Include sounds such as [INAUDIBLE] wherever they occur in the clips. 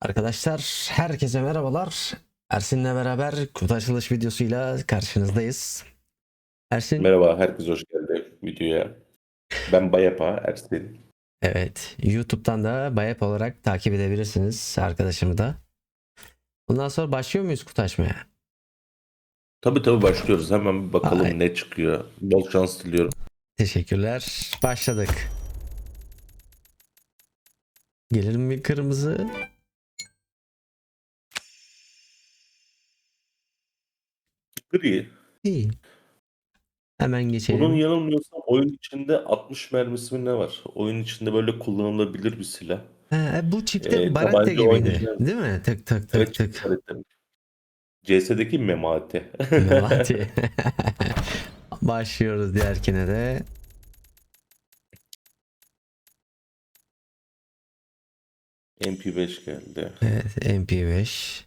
Arkadaşlar herkese merhabalar. Ersin'le beraber kutu açılış videosuyla karşınızdayız. Ersin Merhaba, herkes hoş geldi videoya. Ben Bayapa Ersin. evet YouTube'dan da Bayep olarak takip edebilirsiniz arkadaşımı da. Bundan sonra başlıyor muyuz kutu açmaya? Tabii tabii başlıyoruz. Hemen bir bakalım Ay. ne çıkıyor. Bol şans diliyorum. Teşekkürler. Başladık. Gelir mi kırmızı? Gri. İyi. Hemen geçelim. Bunun yanılmıyorsam oyun içinde 60 mermisi mi ne var? Oyun içinde böyle kullanılabilir bir silah. Ha, bu çifte Ee, tabanca gibiydi. oynayacağız. Değil mi? Tık tık tık Evet, tık. CS'deki Memati. Memati. [LAUGHS] Başlıyoruz diğerkine de. MP5 geldi. Evet MP5.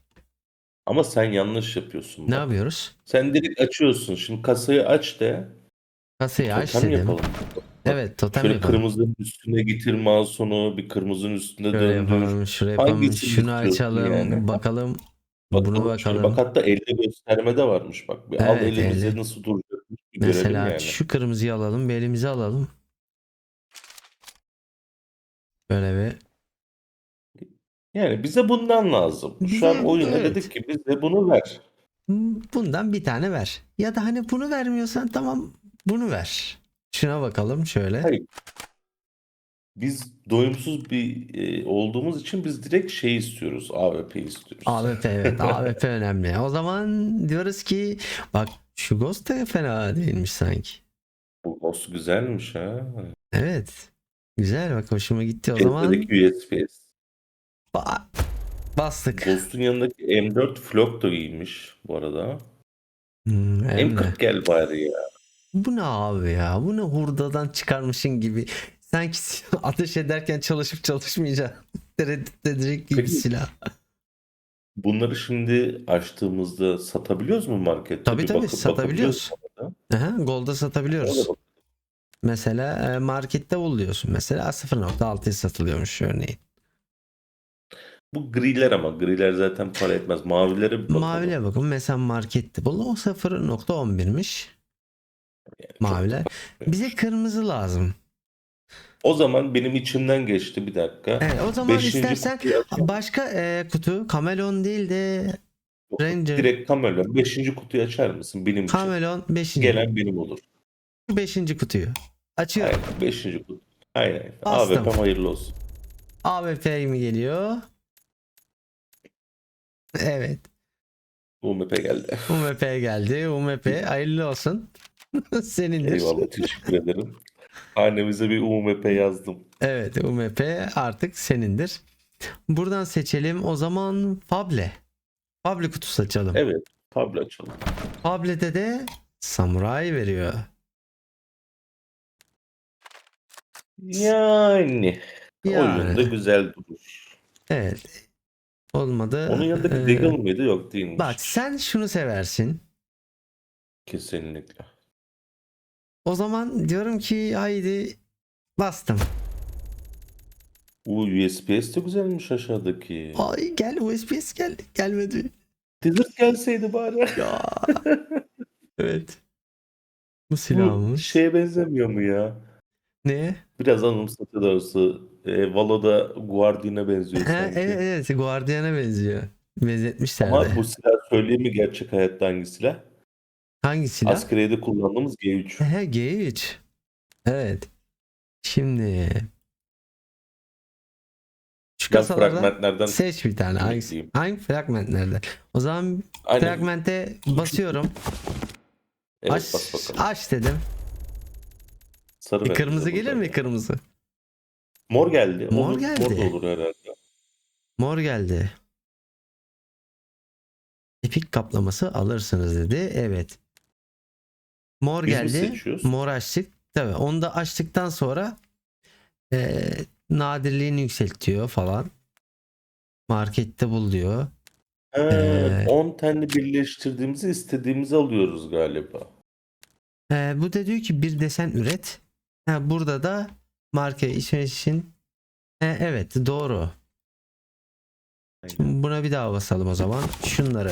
Ama sen yanlış yapıyorsun. Ne bak. yapıyoruz? Sen direkt açıyorsun. Şimdi kasayı aç de. Kasayı aç Totem dedim. yapalım. Evet totem Şöyle yapalım. kırmızının üstüne getir mouse'unu, bir kırmızının üstüne Şöyle döndür. yapalım, şuraya yapalım, Hangisini şunu istiyorsun açalım, yani? bakalım. Bakalım Bunu şöyle, bakalım. Bak hatta elde gösterme de varmış bak. Bir al Evet, elimizde elde. nasıl duracakmış bir görelim Mesela yani. şu kırmızıyı alalım, bir elimize alalım. Böyle bir. Yani bize bundan lazım. Bize- Şu an oyuna evet. dedik ki bize bunu ver. Bundan bir tane ver. Ya da hani bunu vermiyorsan tamam bunu ver. Şuna bakalım şöyle. Hayır. Biz doyumsuz bir e, olduğumuz için biz direkt şey istiyoruz. AWP istiyoruz. AWP evet [LAUGHS] AWP önemli. O zaman diyoruz ki bak şu Ghost da fena değilmiş sanki. Bu Ghost güzelmiş ha. Evet. Güzel bak hoşuma gitti o zaman. CS'deki USPS. Ba- bastık. Ghost'un yanındaki M4 Flock da iyiymiş bu arada. Hmm, Emre. M40 gel bari ya. Bu ne abi ya? Bu ne hurdadan çıkarmışın gibi. Sanki [LAUGHS] ateş ederken çalışıp çalışmayacak. [LAUGHS] Tereddüt edecek gibi Peki. silah. Bunları şimdi açtığımızda satabiliyoruz mu markette? Tabii Bir tabii, bakıp satabiliyoruz. Aha, Gold'a satabiliyoruz. Mesela e, markette bul diyorsun. Mesela 0.6'ya satılıyormuş örneğin. Bu griler ama griler zaten para etmez. Mavilere bir bakalım. Maviler bakın mesela markette bul. O 0.11'miş. Yani Maviler. Bize kırmızı lazım. O zaman benim içimden geçti bir dakika. Evet, o zaman Beşinci istersen kutuyu açalım. başka e, kutu Camelon değil de Ranger. Direkt Camelon. Beşinci kutuyu açar mısın benim için? Camelon 5. Gelen benim olur. 5. kutuyu. Açıyorum. Aynen. Beşinci kutu. Aynen. Bastım. AWP'm hayırlı olsun. AWP mi geliyor? Evet. UMP geldi. UMP geldi. UMP [LAUGHS] hayırlı olsun. [LAUGHS] Senindir. Eyvallah teşekkür ederim. Hanemize bir UMP yazdım. Evet UMP artık senindir. Buradan seçelim. O zaman Fable. Fable kutusu açalım. Evet. Tablo açalım. Fable'de de Samurai veriyor. Yani. Yani. Oyunda güzel durur. Evet. Olmadı. Onun yanındaki Ee, Deagle mıydı? Yok değilmiş. Bak sen şunu seversin. Kesinlikle. O zaman diyorum ki haydi bastım. Bu USPS de güzelmiş aşağıdaki. Ay gel USBS gel. Gelmedi. Desert gelseydi bari. [LAUGHS] Ya. evet. Bu Bu silahımız. şeye benzemiyor mu ya? Ne? Biraz anımsatıyor doğrusu. E, Valo'da Guardian'a benziyor [LAUGHS] Ha, sanki. evet evet Guardian'a benziyor. Benzetmişler Ama de. bu silah söyleyeyim mi gerçek hayatta hangi silah? Hangi silah? Askeriyede kullandığımız G3. He G3. Evet. Şimdi şu Ben kasalardan fragmentlerden seç bir tane. Hangi, ümitliyim. hangi fragmentlerden? O zaman Aynen. fragmente basıyorum. Evet aç, bas bakalım. aç dedim. Sarı E, ver kırmızı gelir mi kırmızı? Mor geldi. Mor olur, geldi. Mor da olur herhalde. Mor geldi. Epik kaplaması alırsınız dedi. Evet. Mor Biz mi geldi. seçiyoruz? Mor açtık. Tabii onu da açtıktan sonra eee nadirliğini yükseltiyor falan. Markette bul diyor. He, Ee, 10 tane birleştirdiğimizi istediğimizi alıyoruz galiba. Eee, bu da diyor ki bir desen üret. Ha, burada da marka işin için. E, evet doğru. Aynen. Şimdi buna bir daha basalım o zaman. Şunları.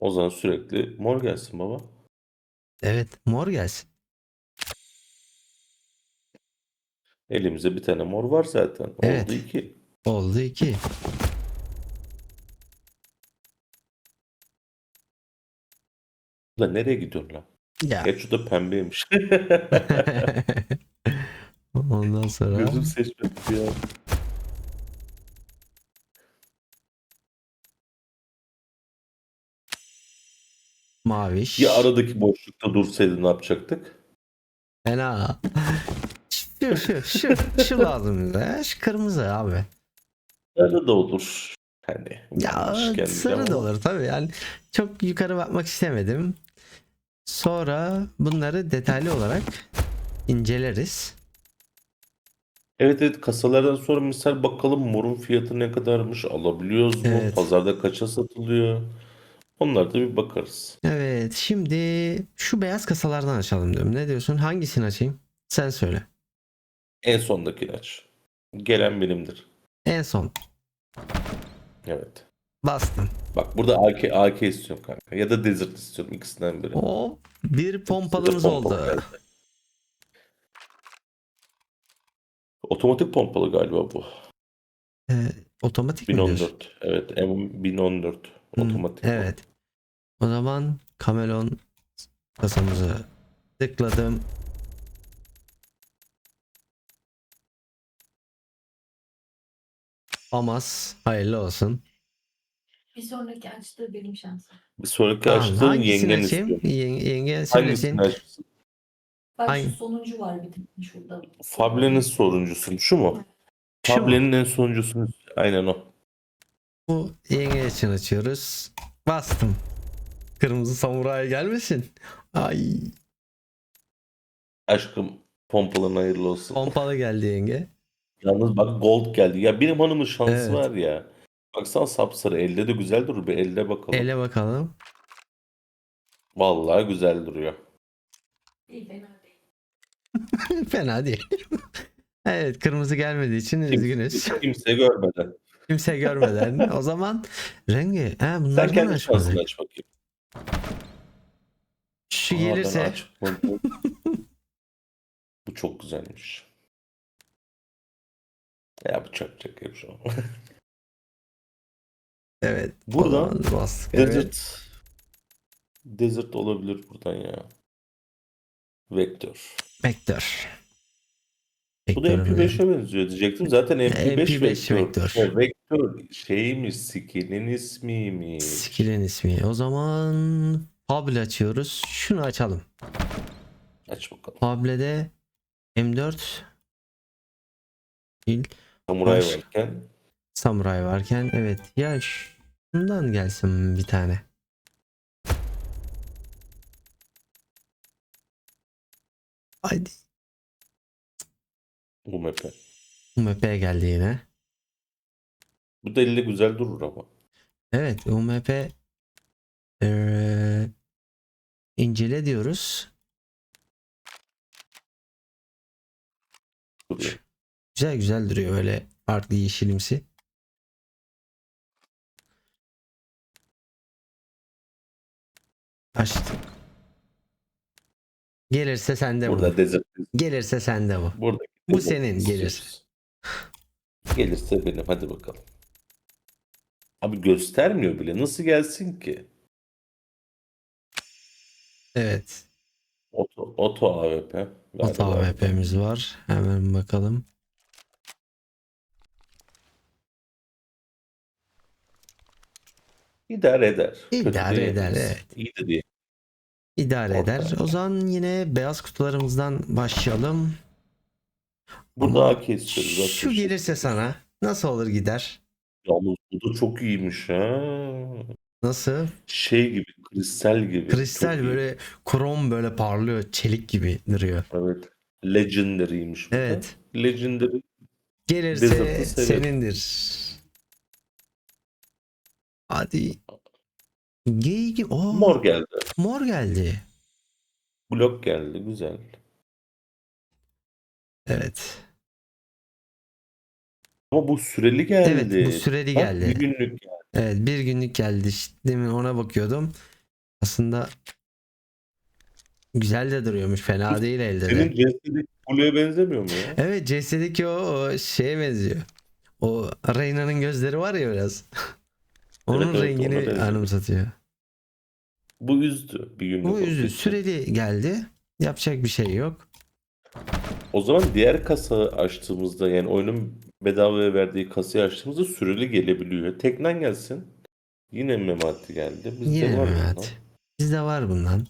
O zaman sürekli mor gelsin baba. Evet mor gelsin. Elimizde bir tane mor var zaten. Evet. Oldu iki. Oldu iki. Lan nereye gidiyorsun lan? Ya. Geç şu da pembeymiş. [LAUGHS] Ondan sonra Gözüm seçmedi ya. maviş. Ya aradaki boşlukta dursaydı ne yapacaktık? Fena. Şu şu şu şu lazım bize. Şu kırmızı abi. Sarı da olur. Hani Ya sarı da olur tabii. Yani çok yukarı bakmak istemedim. Sonra bunları detaylı olarak inceleriz. Evet evet kasalardan sonra misal bakalım morun fiyatı ne kadarmış alabiliyoruz mu? Evet. Pazarda kaça satılıyor? Onlara da bir bakarız. Evet şimdi şu beyaz kasalardan açalım diyorum. Ne diyorsun? Hangisini açayım? Sen söyle. En sondakini aç. Gelen benimdir. En son Evet. Bastım. Bak burada AK, AK istiyorum kanka. Ya da Desert istiyorum. ikisinden biri. O bir pompalımız Pompalı oldu. geldi. Otomatik pompalı galiba bu. Ee, otomatik mi diyorsun? 1014. Evet M1014. Hı, Otomatik. Evet. O zaman Camelon kasamızı tıkladım. Amas hayırlı olsun. Bir sonraki açtığı benim şansım. Bir sonraki Tamam, açtığın hangisini yengen açayım? istiyorum. Yenge, yenge söylesin. Hangisini? Bak Hangi? şu sonuncu var bir tane şurada. Fable'nin sonuncusu. Şu mu? Şu mu? Fable'nin en sonuncusunu. Aynen o. Bu yenge için açıyoruz. Bastım. Kırmızı samuray gelmesin. Ay Aşkım pompalan hayırlı olsun. pompalı geldi yenge. Yalnız bak gold geldi. Ya benim hanımın şansı Evet. var ya. Baksana sapsarı. Elde de güzel durur. Bir elde bakalım. Ele bakalım. Vallahi güzel duruyor. İyi fena değil. [LAUGHS] Fena değil. [LAUGHS] evet kırmızı gelmediği için üzgünüz. Kimse, kimse görmeden. Kimse görmeden. [LAUGHS] O zaman rengi. He, Sen kendi açmadık. şansını aç bakayım. Şu Aa, ben gelirse açmadım. bu çok güzelmiş. Ya bu çok çok iyi şu an. Evet. Buradan o zaman bastık. Evet. Desert. Desert olabilir buradan ya. Vektör. Vektör. Bu da Vektörümüz. MP5'e benziyor diyecektim. Zaten MP5, MP5 Vektör. Vektör. O Vektör şeymiş, skill'in ismiymiş. Skill'in ismi. O zaman Fable açıyoruz. Şunu açalım. Aç bakalım. Fable'de M4 değil. Samuray Baş- varken Samuray varken evet ya şundan gelsin bir tane. Haydi. bu mepe. UMP geldi yine. Bu da elle güzel durur ama. Evet UMP eee, incele diyoruz. Duruyor. Güzel güzel duruyor öyle farklı yeşilimsi. Açtık. Gelirse sende bu. Burada Desert. Gelirse sende bu. Burada Bu senin, istiyoruz. Gelirse benim. Hadi bakalım. Abi göstermiyor bile. Nasıl gelsin ki? Evet. Oto, oto AWP. Oto. AWP'miz var. Hemen bakalım. İdare eder. Kötü İdare eder, diyemeyiz. evet. İyi de değil. İdare Orta. eder. O zaman yine beyaz kutularımızdan başlayalım. Burada Ama AK istiyoruz. Şu gelirse sana nasıl olur gider? Yalnız bu da çok iyiymiş ha. Nasıl? Şey gibi, kristal gibi. Kristal Çok iyi. böyle krom böyle parlıyor. Çelik gibi duruyor. Evet. Legendary'ymiş bu da. Evet. Legendary. Gelirse senindir. Hadi. Geyik. Oo, Mor geldi. mor geldi. Blok geldi. Güzel. Evet. Ama bu süreli geldi. Evet bu süreli Bak, geldi. Bir günlük geldi. Evet bir günlük geldi. İşte Demin ona bakıyordum. Aslında güzel de duruyormuş. Fena değil elde Senin de. CS'deki Blue'ya benzemiyor mu ya? Evet CS'deki o, o şeye benziyor. O Reyna'nın gözleri var ya biraz. [LAUGHS] Onun Evet, evet, rengini benziyor. anımsatıyor. Bu üzdü. Bir günlük Bu için. süreli geldi. Yapacak bir şey yok. O zaman diğer kasa açtığımızda yani oyunun bedavaya verdiği kasayı açtığımızda süreli gelebiliyor. Teknen gelsin. Yine Memati geldi. Bizde Yine var Mehmet. bundan. Bizde var bundan.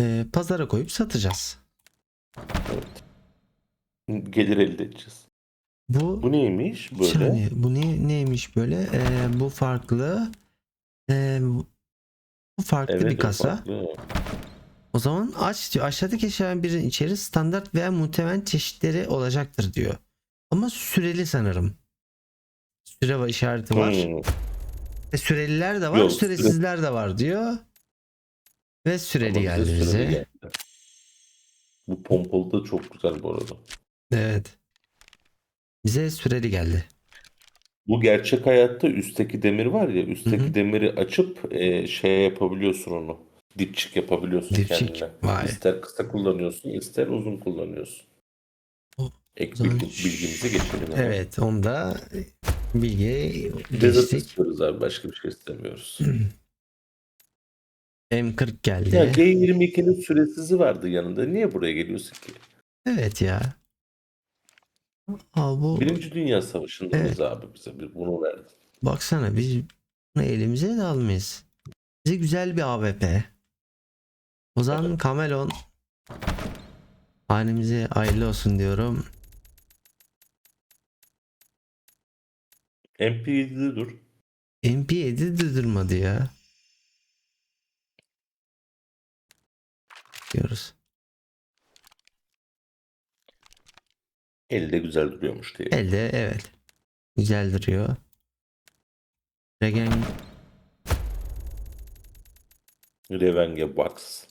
Ee, pazara koyup satacağız. Evet. Gelir elde edeceğiz. Bu Bu neymiş Bir böyle? saniye, bu ne neymiş böyle? Ee, bu farklı. Ee, bu farklı Evet bir o kasa. farklı. O zaman aç diyor. Aşağıdaki eşyaların birinin içeri standart veya muhtemel çeşitleri olacaktır diyor. Ama süreli sanırım. Süre var işareti var. Hmm. E, süreliler de var, Yok, süresizler de var diyor. Ve süreli Ama bize geldi süreli bize. geldi. Bu pompalı da çok güzel bu arada. Evet. Bize süreli geldi. Bu gerçek hayatta üstteki demir var ya üstteki Hı hı. demiri açıp e, şey yapabiliyorsun onu. Dipçik yapabiliyorsun Dipçik, kendine. vay. İster kısa kullanıyorsun ister uzun kullanıyorsun. O Ek zaman bilgi, bilgimize geçelim. hemen. Evet, onda bilgiye Desert geçtik. istiyoruz abi başka bir şey istemiyoruz. [CLEARS THROAT] M40 geldi. ya G22'nin süresizi vardı yanında. Niye buraya geliyorsun ki? Evet ya. Aa, bu Birinci Dünya Savaşı'nda Evet. abi bize bir bunu verdi. baksana biz bunu elimize de almayız. Bize güzel bir AWP. O zaman Camelon hanemize hayırlı olsun diyorum. MP7'de dur. MP7 de durmadı ya. Diyoruz. Elde güzel duruyormuş diye. Elde evet. Güzel duruyor. Regen Revenge Box.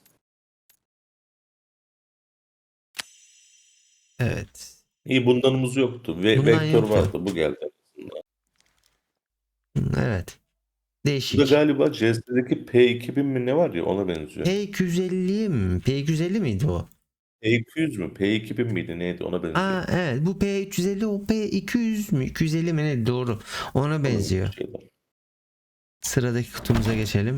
evet. İyi bundanımız yoktu. Ve Bundan Vektör yoktu. vardı. Bu geldi. Evet. Bu da Değişik. galiba CS'deki P2000 mi ne var ya ona benziyor. P250 mi? P250 miydi o? P200 mü? P2000 miydi neydi ona benziyor. Aa evet bu P350 o P200 mü? 250 mi ne? Doğru. Ona benziyor. Şeyler. Sıradaki kutumuza geçelim.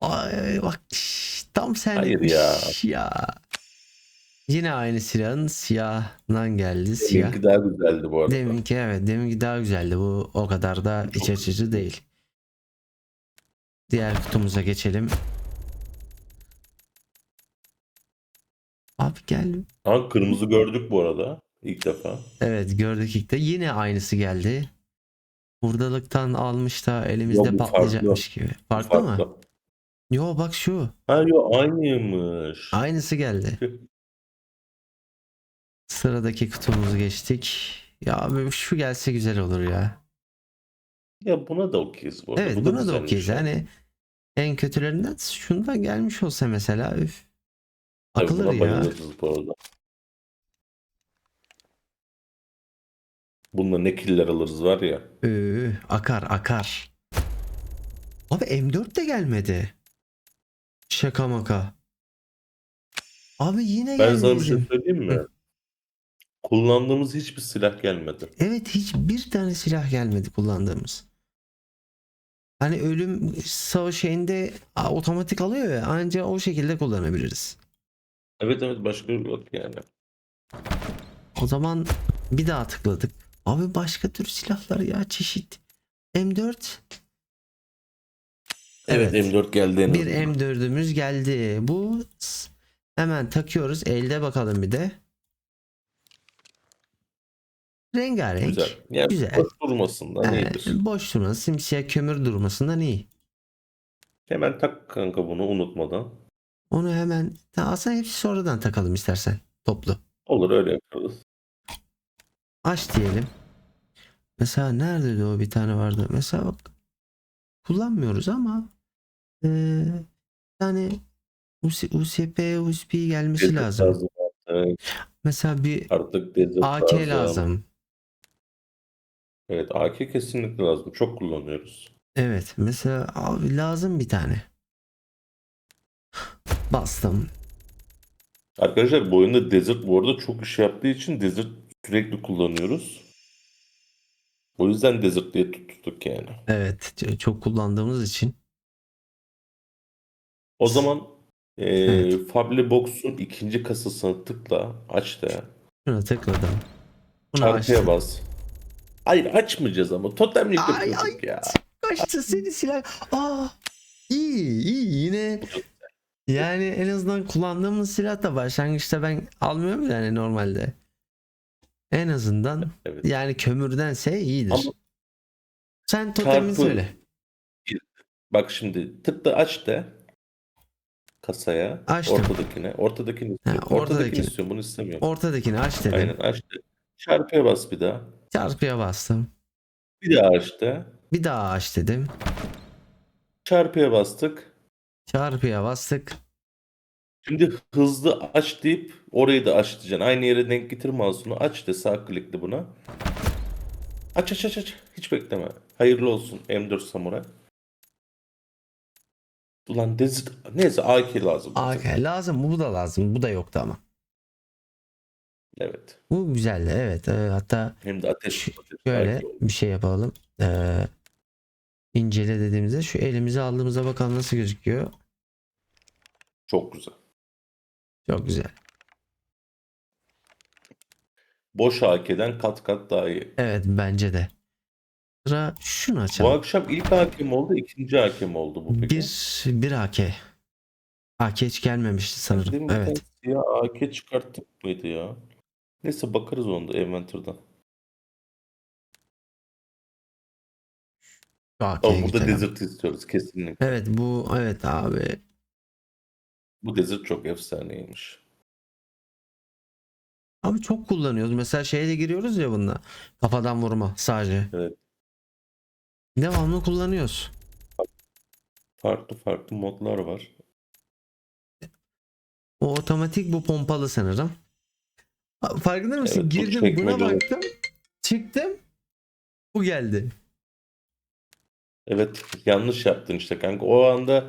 Ay bak şş, tam Hayır ya. ya. Yine aynı silahın siyahından geldi. Siyah. Benimki daha güzeldi bu arada. Deminki evet deminki daha güzeldi. Bu o kadar da iç açıcı değil. Diğer kutumuza geçelim. Abi gel. Ha kırmızı gördük bu arada. ilk defa. Evet gördük ilk de. Yine aynısı geldi. Buradalıktan almış da elimizde Yok, bu patlayacakmış gibi. Farklı, mı? Farklı. Yo bak şu. Ha yok aynıymış. Aynısı geldi. Sıradaki kutumuzu geçtik. Ya abi şu gelse güzel olur ya. Ya buna da okeyiz bu arada. Evet Bu buna da güzelmiş okeyiz. ya. Hani en kötülerinden şundan gelmiş olsa mesela üf. Tabii Akılır buna ya. bayılırız bu arada. Bununla ne killer alırız var ya. Ee, akar akar. Abi M4 de gelmedi. Şaka maka. Abi yine Ben geldi sana bir şey bizim. söyleyeyim mi? Kullandığımız hiçbir silah gelmedi. Evet hiçbir tane silah gelmedi kullandığımız. Hani ölüm savaş şeyinde a, otomatik alıyor ya anca o şekilde kullanabiliriz. Evet evet başka yok yani. O zaman bir daha tıkladık. Abi başka tür silahlar ya çeşit. M4. Evet, M4 geldi en Bir azından. M4'ümüz geldi. Bu s- hemen takıyoruz. Elde bakalım bir de. Rengarenk. Güzel. Yani Güzel. boş durmasından Ee, iyidir. boş durması, simsiyah kömür durmasından iyi. Hemen tak kanka bunu unutmadan. Onu hemen aslında hepsi sonradan takalım istersen toplu. Olur öyle yaparız. Aç diyelim. Mesela neredeydi o bir tane vardı. Mesela bak kullanmıyoruz ama eee bir tane USP, USB gelmesi Desert lazım. Evet. Mesela bir Artık AK lazım. Evet AK kesinlikle lazım. Çok kullanıyoruz. Evet mesela abi lazım bir tane. Bastım. Arkadaşlar bu oyunda Desert bu arada çok iş yaptığı için Desert sürekli kullanıyoruz. O yüzden Desert diye tuttuk yani. Evet çok kullandığımız için. O zaman e, Evet. Fably Box'un ikinci kasasına tıkla. Aç da. Şuna tıkladım. Bunu Çarpıya açtım. bas. Hayır açmayacağız ama. Totemlik yapıyorduk ya. Kaçtı seni silah. Aa, iyi iyi yine yani en azından kullandığımız silah da başlangıçta ben almıyorum yani normalde. En azından Evet. yani kömürdense iyidir. Ama- Sen totemini Çarpı- söyle. Bak şimdi tıkla aç de kasaya. Açtım. Ortadakine. Ortadakini istiyorum. ortadakini. İstiyorum. Bunu istemiyorum. Ortadakini aç dedim. Aynen aç de. Çarpıya bas bir daha. Çarpıya bastım. Bir daha aç de. Bir daha aç dedim. Çarpıya bastık. Çarpıya bastık. Şimdi hızlı aç deyip orayı da aç diyeceksin. Aynı yere denk getir mouse'unu. Aç de sağ klikle buna. Aç aç aç aç. Hiç bekleme. Hayırlı olsun M4 Samurai. Ulan Desert neyse AK lazım. AK lazım bu da lazım. Bu da yoktu ama. Evet. Bu güzeldi evet. Ee, hatta Hem de ateş. Ateş Şöyle AK bir şey yapalım. Ee, incele dediğimizde şu elimize aldığımızda bakalım nasıl gözüküyor. Çok güzel. Çok güzel. Boş AK'den kat kat daha iyi. Evet bence de. Sıra şunu Bu açalım. akşam ilk AK mi oldu, ikinci AK mi oldu bu peki? Bir, bir AK. AK hiç gelmemişti sanırım. Evet. siyah AK çıkarttık mıydı ya? Neyse bakarız onda Inventor'dan. AK'ye Ama burada gidelim. Desert istiyoruz kesinlikle. Evet bu evet abi. Bu Desert çok efsaneymiş. Abi çok kullanıyoruz. Mesela şeye de giriyoruz ya bununla. Kafadan vurma sadece. Evet. Devamlı kullanıyoruz. Farklı farklı modlar var. O otomatik bu pompalı sanırım. Farkında mısın? Evet, Girdim buna baktım. Çıktım. Bu geldi. Evet yanlış yaptın işte kanka. O anda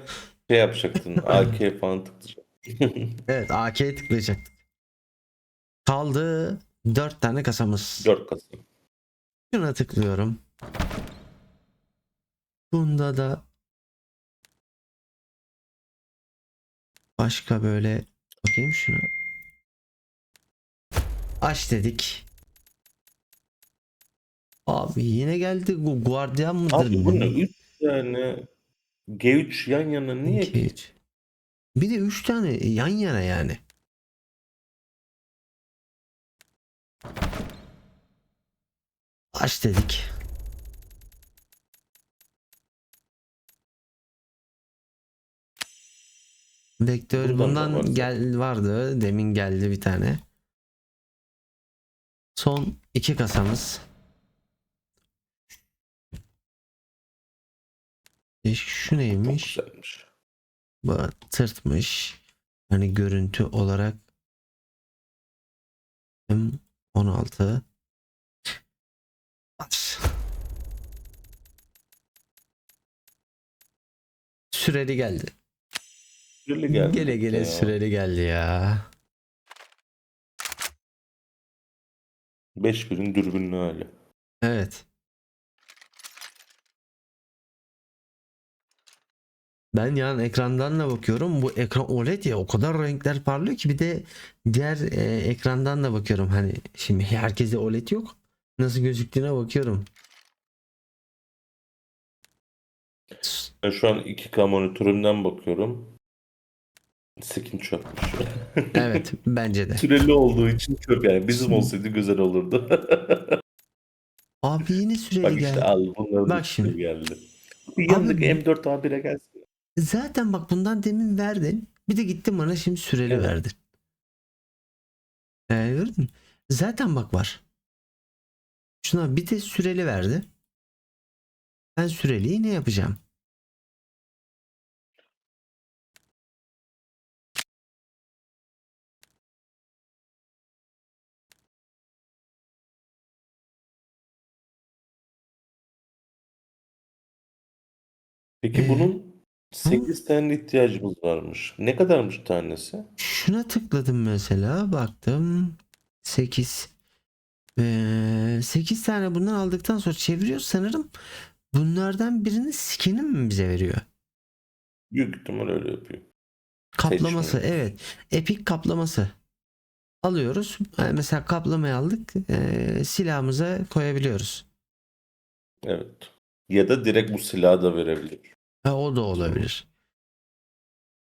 şey yapacaktın. [LAUGHS] AK falan tıklayacaktın. [LAUGHS] Evet AK'ye tıklayacaktık. Kaldı 4 tane kasamız. 4 kasa. Şuna tıklıyorum. Bunda da başka böyle bakayım şuna. Aç dedik. Abi yine geldi. Bu guardian mıdır? Abi bu ne? 3 tane G3 yan yana niye İki, ki? üç. Bir de 3 tane yan yana yani. Aç dedik. Vektör Bundan gel vardı. Demin geldi bir tane. Son iki kasamız. E, Şu neymiş? Bu tırtmış. Hani görüntü olarak hem 16 Aç. Süreli geldi. Süreli geldi. Gele gele ya. süreli geldi ya. 5000'in dürbünlü hali. Evet. Ben yani ekrandan da bakıyorum. Bu ekran OLED ya o kadar renkler parlıyor ki bir de diğer e, ekrandan da bakıyorum. Hani şimdi herkese OLED yok. Nasıl gözüktüğüne bakıyorum. Ben şu an 2K monitörümden bakıyorum. Skin çökmüş. Evet bence de. Süreli olduğu için çöp yani. Bizim olsaydı güzel olurdu. Abi yine süreli Bak işte geldi. al bunlar Bak da şimdi. geldi. Bir yandık Abi- M4 A1'e gelsin. Zaten bak bundan demin verdin. Bir de gittin bana şimdi süreli evet. verdin. Ee, gördün? Zaten bak var. Şuna bir de süreli verdi. Ben süreliyi ne yapacağım? Peki ee, bunun 8 tane ihtiyacımız varmış. Ne kadarmış tanesi? Şuna tıkladım mesela. Baktım. 8. 8 tane bundan aldıktan sonra çeviriyor sanırım. Bunlardan birinin skin'i mi bize veriyor? Büyük ihtimal öyle yapıyor. Kaplaması Seçmiyor. evet. Epic kaplaması. Alıyoruz. Yani mesela kaplamayı aldık. ee, silahımıza koyabiliyoruz. Evet. Ya da direkt bu silahı da verebilir. Ha, o da olabilir.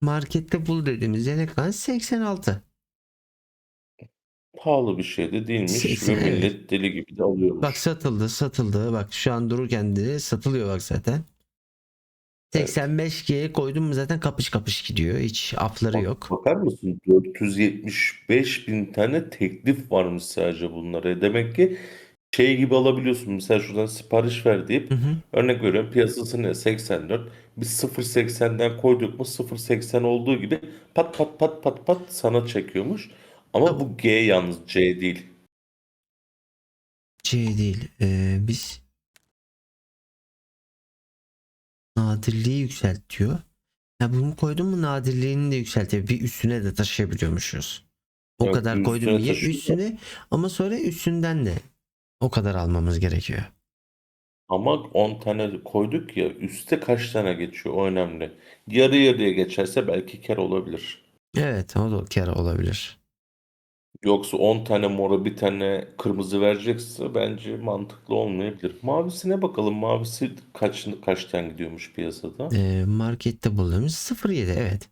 Markette bul dediğimizde ne kadar? 86. Pahalı bir şey de değilmiş Seksen, ve evet. millet deli gibi de alıyormuş. Bak satıldı satıldı. Bak şu an dururken de satılıyor bak zaten. Evet. 85G'ye koydum mu zaten kapış kapış gidiyor. Hiç afları Bak- yok. Bakar mısın? 475 bin tane teklif varmış sadece bunlara. Demek ki şey gibi alabiliyorsun. Mesela şuradan sipariş ver deyip Hı hı. örnek veriyorum piyasası ne? 84. Biz 0.80'den koyduk mu 0.80 olduğu gibi pat pat pat pat pat sana çekiyormuş. Ama bu G yalnız C değil. C değil. Ee, biz nadirliği yükseltiyor. Ya bunu koydum mu nadirliğini de yükseltiyor. Bir üstüne de taşıyabiliyormuşuz. O Evet, kadar koydum diye taşıyor. üstüne ama sonra üstünden de o kadar almamız gerekiyor. Ama 10 tane koyduk ya üste kaç tane geçiyor o önemli. Yarı yarıya geçerse belki kar olabilir. Evet o da kar olabilir. Yoksa 10 tane mora bir tane kırmızı verecekse bence mantıklı olmayabilir. Mavisine bakalım. Mavisi kaç kaçtan gidiyormuş piyasada? Ee, markette bulduğumuz 07 evet.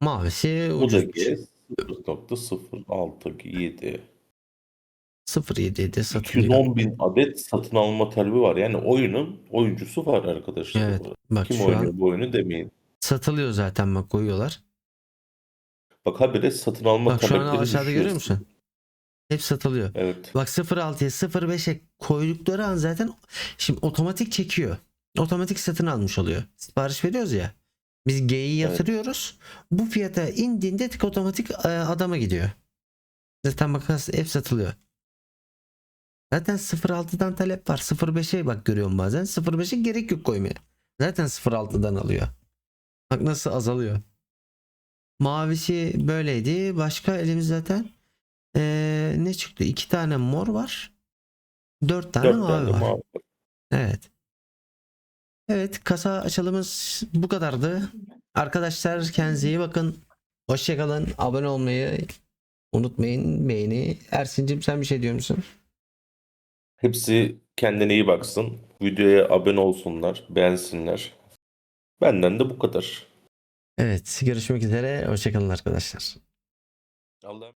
Mavisi Bu da ucuz. G 0.067. 07'de satılıyor. 210 bin adet satın alma talebi var. Yani oyunun oyuncusu var arkadaşlar. Evet bak Kim şu oynuyor an bu oyunu demeyin. satılıyor zaten bak koyuyorlar. Bak habire satın alma Bak şu an talepleri aşağıda düşüyor. görüyor musun? Hep satılıyor. Evet. Bak 06'ya 05'e koydukları an zaten şimdi otomatik çekiyor. Otomatik satın almış oluyor. Sipariş veriyoruz ya. Biz G'yi Evet. yatırıyoruz. Bu fiyata indiğinde tık otomatik e, adama gidiyor. Zaten bak hep satılıyor. Zaten 06'dan talep var. 05'e bak görüyorum bazen. 05'e gerek yok koymaya. Zaten 06'dan alıyor. Bak nasıl azalıyor. Mavisi böyleydi. Başka elimiz zaten ee, ne çıktı? İki tane mor var. Dört tane 4 mavi tane var. mavi. Evet. Evet kasa açılımız bu kadardı. Arkadaşlar kendinize iyi bakın. Hoşçakalın. Abone olmayı unutmayın. Beğeni. Ersin'cim sen bir şey diyor musun? Hepsi kendine iyi baksın. Videoya abone olsunlar, beğensinler. Benden de bu kadar. Evet görüşmek üzere. Hoşçakalın arkadaşlar. Allah'a